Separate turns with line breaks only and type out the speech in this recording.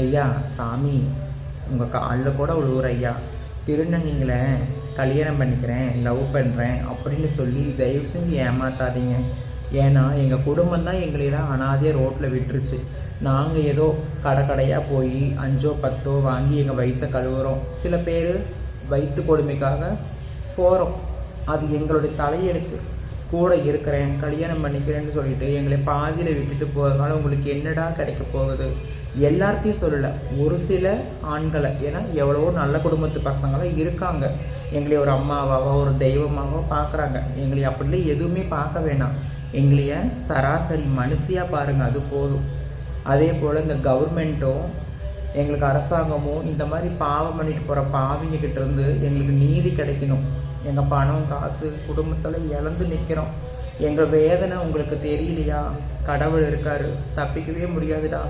ஐயா சாமி உங்கள் காலில் கூட விழுவுற ஐயா. திருநங்கைங்களை கல்யாணம் பண்ணிக்கிறேன் லவ் பண்ணுறேன் அப்படின்னு சொல்லி தயவு செஞ்சு ஏமாத்தாதீங்க. ஏன்னா எங்கள் குடும்பம் தான் எங்களெல்லாம் அனாதையாக ரோட்டில் விட்டுருச்சு. நாங்கள் ஏதோ கடை கடையாக போய் அஞ்சோ பத்தோ வாங்கி எங்கள் வயிற்ற கழுவுறோம். சில பேர் வயிற்று கொடுமைக்காக போகிறோம் அது எங்களுடைய தலையெழுத்து. கூட இருக்கிறேன் கல்யாணம் பண்ணிக்கிறேன்னு சொல்லிட்டு எங்களை பாதியில் விட்டுட்டு போகிறதுனால உங்களுக்கு என்னடா கிடைக்க போகுது? எல்லார்த்தையும் சொல்லலை. ஒரு சில ஆண்களை ஏன்னா எவ்வளவோ நல்ல குடும்பத்து பசங்களாம் இருக்காங்க. எங்களை ஒரு அம்மாவாவோ ஒரு தெய்வமாவோ பார்க்குறாங்க. எங்களை அப்படிலாம் எதுவுமே பார்க்க வேணாம். எங்களைய சராசரி மனுஷியாக பாருங்கள் அது போதும். அதே போல் இந்த கவர்மெண்ட்டும் எங்களுக்கு அரசாங்கமும் இந்த மாதிரி பாவம் பண்ணிட்டு போகிற பாவிங்ககிட்ட இருந்து எங்களுக்கு நீதி கிடைக்கணும். எங்கள் பணம் காசு குடும்பத்தில் இழந்து நிற்கிறோம் எங்கள் வேதனை உங்களுக்கு தெரியலையா? கடவுள் இருக்காரு. தப்பிக்கவே முடியாதுடா.